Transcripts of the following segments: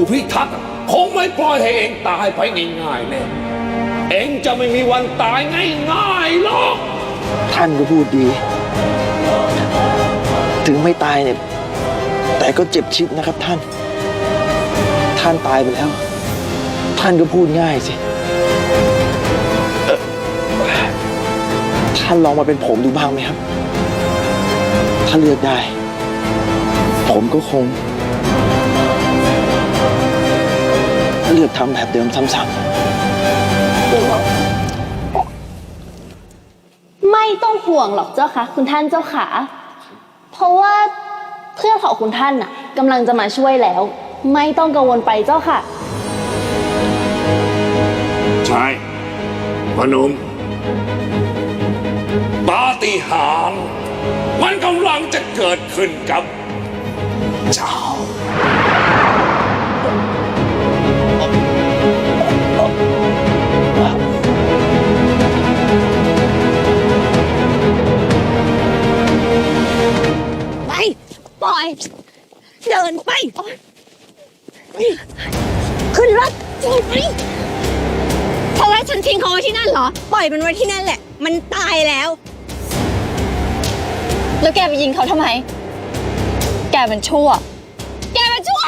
ผู้พิทักษ์คงไม่ปล่อยให้เองตายไปง่ายๆแน่เองจะไม่มีวันตายง่ายๆหรอก ท่านก็พูดดี ถึงไม่ตายเนี่ย แต่ก็เจ็บชิบนะครับท่าน ท่านตายไปแล้ว ท่านก็พูดง่ายสิเออท่านลองมาเป็นผมดูบ้างไหมครับ ถ้าเลือกได้ ผมก็คง เลือกทำแบบเดิมซ้ำไม่ต้องห่วงหรอกเจ้าค่ะ คุณท่านเจ้าขาเพราะว่าเพื่อนของคุณท่านน่ะกำลังจะมาช่วยแล้ว ไม่ต้องกังวลไปเจ้าค่ะ ใช่พอหนุมปาฏิหาริย์มันกำลังจะเกิดขึ้นกับเจ้า ปล่อย เดินไป ขึ้นรถไปเพราะว่าฉันทิ้งเขาไว้ที่นั่นเหรอ ปล่อยมันไว้ที่นั่นแหละ มันตายแล้ว แล้วแกไปยิงเขาทำไม แกมันชั่ว แกมันชั่ว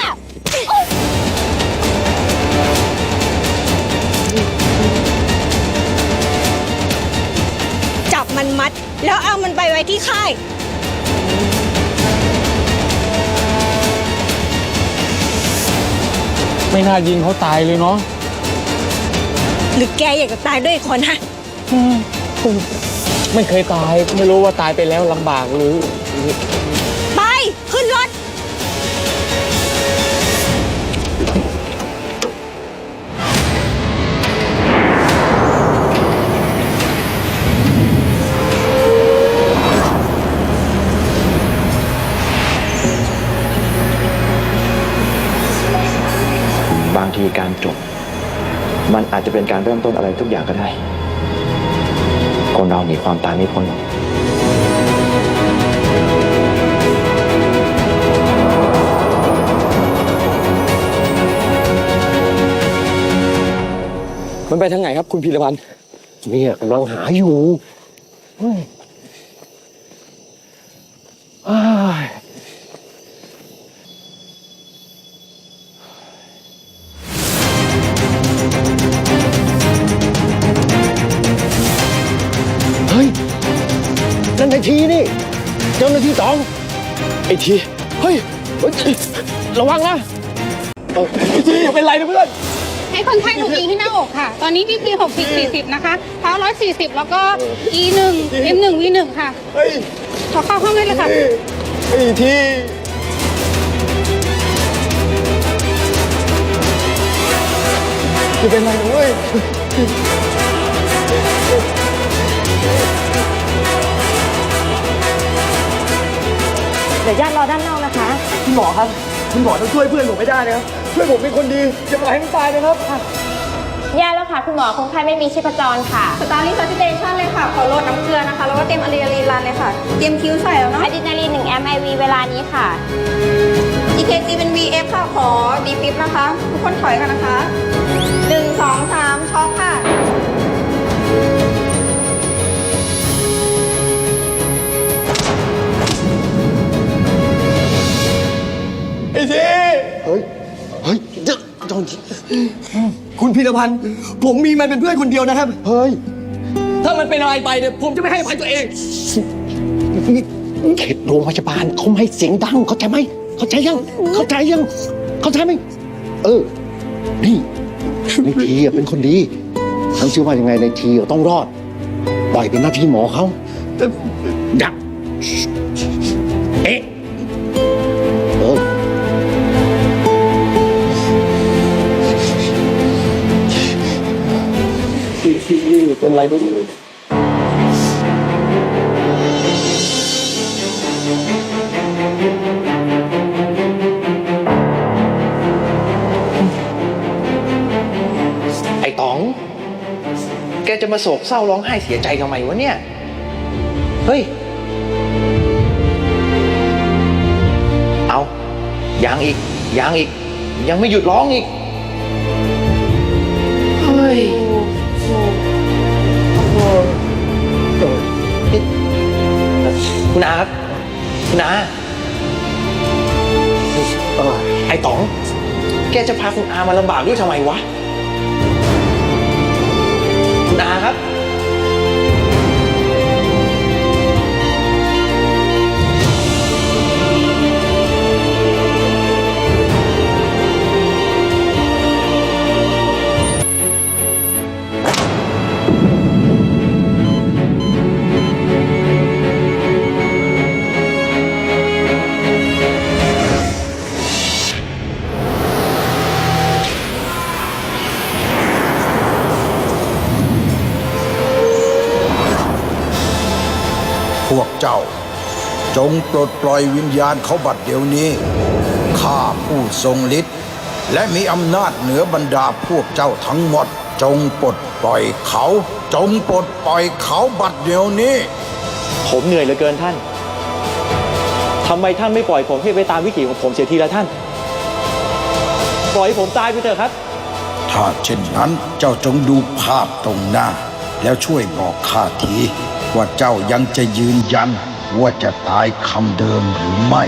จับมันมัด แล้วเอามันไปไว้ที่ค่าย ไม่น่ายิงเขาตายเลยเนาะหรือแกอยากจะตายด้วยอีกคนฮะไม่เคยตาย ไม่รู้ว่าตายไปแล้วลำบากหรือ ทีการจบ มันอาจจะเป็นการเริ่มต้นอะไรทุกอย่างก็ได้ คนเราหนีความตายไม่พ้นหรอกมันไปทางไหนครับคุณพีรพันธ์เนี่ยกำลังหาอยู่เฮ้ยอ้าย ไอทีนี่ เจ้าหน้าที่ตองไอ้ทีเฮ้ยเฮ้ยระวังนะเออไอ้ทีอย่าเป็นไรนะเพื่อน ให้คนไข้ถูกยิงที่หน้าอกค่ะ ตอนนี้พี่ปี60 40นะคะเท้า140แล้วก็ E 1 M 1 V 1ค่ะ เฮ้ยขอเข้าห้องได้เลยค่ะ ไอ้ทีจะเป็นไรนะเว้ย ดี๋ยวญาติรอด้านนอกนะคะ คุณหมอครับ คุณหมอต้องช่วยเพื่อนผมไม่ได้นะครับเพื่อนผมเป็นคนดีจะปล่อยให้มันตายนะครับ แย่แล้วค่ะ คุณหมอคนไข้ไม่มีชีพจรค่ะ สตาร์ลิซัสเตชันเลยค่ะ ขอโหลดน้ำเกลือนะคะ แล้วก็เตรียมอะดรีนาลีนรันเลยค่ะ เตรียมคิ้วใส่แล้วเนาะอะดรีนาลีน1 mIv เวลานี้ค่ะ EKG เป็น VF ค่ะ ขอดีฟิปนะคะ ทุกคนถอยกันนะคะ 1 2 3ช็อคค่ะ คุณพีรพันธ์ผมมีมันเป็นเพื่อนคนเดียวนะครับ เฮ้ย ถ้ามันเป็นอะไรไปเนี่ยผมจะไม่ให้อภัยตัวเอง เขตโรงพยาบาลเขาไม่ให้เสียงดังเข้าใจไหมเข้าใจยัง เข้าใจยัง เข้าใจไหมเออ นี่ในทีอะเป็นคนดีฉันเชื่อว่ายังไงในทีอะต้องรอด ปล่อยเป็นหน้าที่หมอเขาดัก เป็นไรไม่รู้ไอ้ต๋อง แกจะมาโศกเศร้าร้องไห้เสียใจทำไมวะเนี่ย เฮ้ย เอายังอีกยังอีก ยังไม่หยุดร้องอีก เฮ้ย คุณอาครับ คุณอาเออไอ้ต๋อง แกจะพาคุณอามาลำบากด้วยทำไมวะ คุณอาครับ เจ้า จงปลดปล่อยวิญญาณเขาบัดเดี๋ยวนี้ ข้าผู้ทรงฤทธิ์และมีอำนาจเหนือบรรดาพวกเจ้าทั้งหมด จงปลดปล่อยเขา จงปลดปล่อยเขาบัดเดี๋ยวนี้ ผมเหนื่อยเหลือเกินท่านทำไมท่านไม่ปล่อยผมให้ไปตามวิถีของผมเสียทีละท่าน ปล่อยให้ผมตายไปเถอะครับ ถ้าเช่นนั้นเจ้าจงดูภาพตรงหน้า แล้วช่วยบอกข้าที ว่าเจ้ายังจะยืนยันว่าจะตายคำเดิมหรือไม่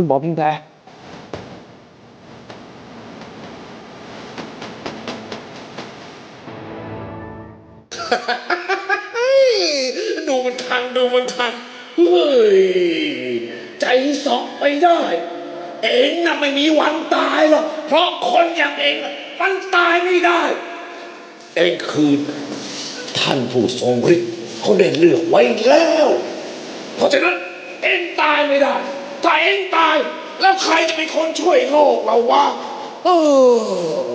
คุณหมอพิมพ์แพรดูมันทันดูมันทันเฮ้ยใจสองไปได้ เองน่ะไม่มีวันตายหรอกเพราะคนอย่างเองมันตายไม่ได้ เองคือท่านผู้ทรงฤทธิ์เขาได้เลือกไว้แล้ว เพราะฉะนั้นเองตายไม่ได้ ถ้าเองตาย แล้วใครจะเป็นคนช่วยโลกเราวะเออ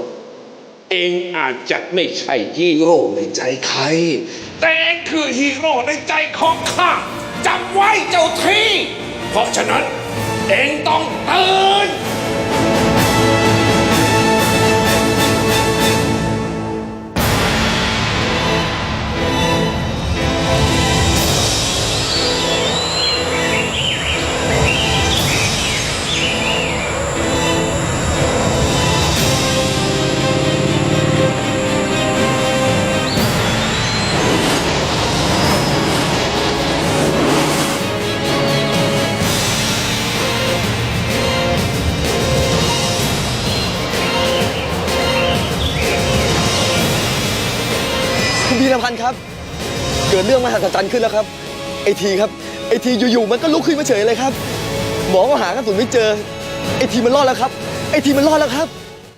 เองอาจจะไม่ใช่ฮีโร่ในใจใคร แต่เองคือฮีโร่ในใจของข้าจำไว้เจ้าที่ เพราะฉะนั้น เองต้องตื่น พีรพันธ์ครับ เกิดเรื่องมหัศจรรย์ขึ้นแล้วครับ ไอทีครับ ไอทีอยู่ๆมันก็ลุกขึ้นมาเฉยเลยครับ หมอก็หากระสุนไม่เจอ ไอทีมันรอดแล้วครับ ไอทีมันรอดแล้วครับ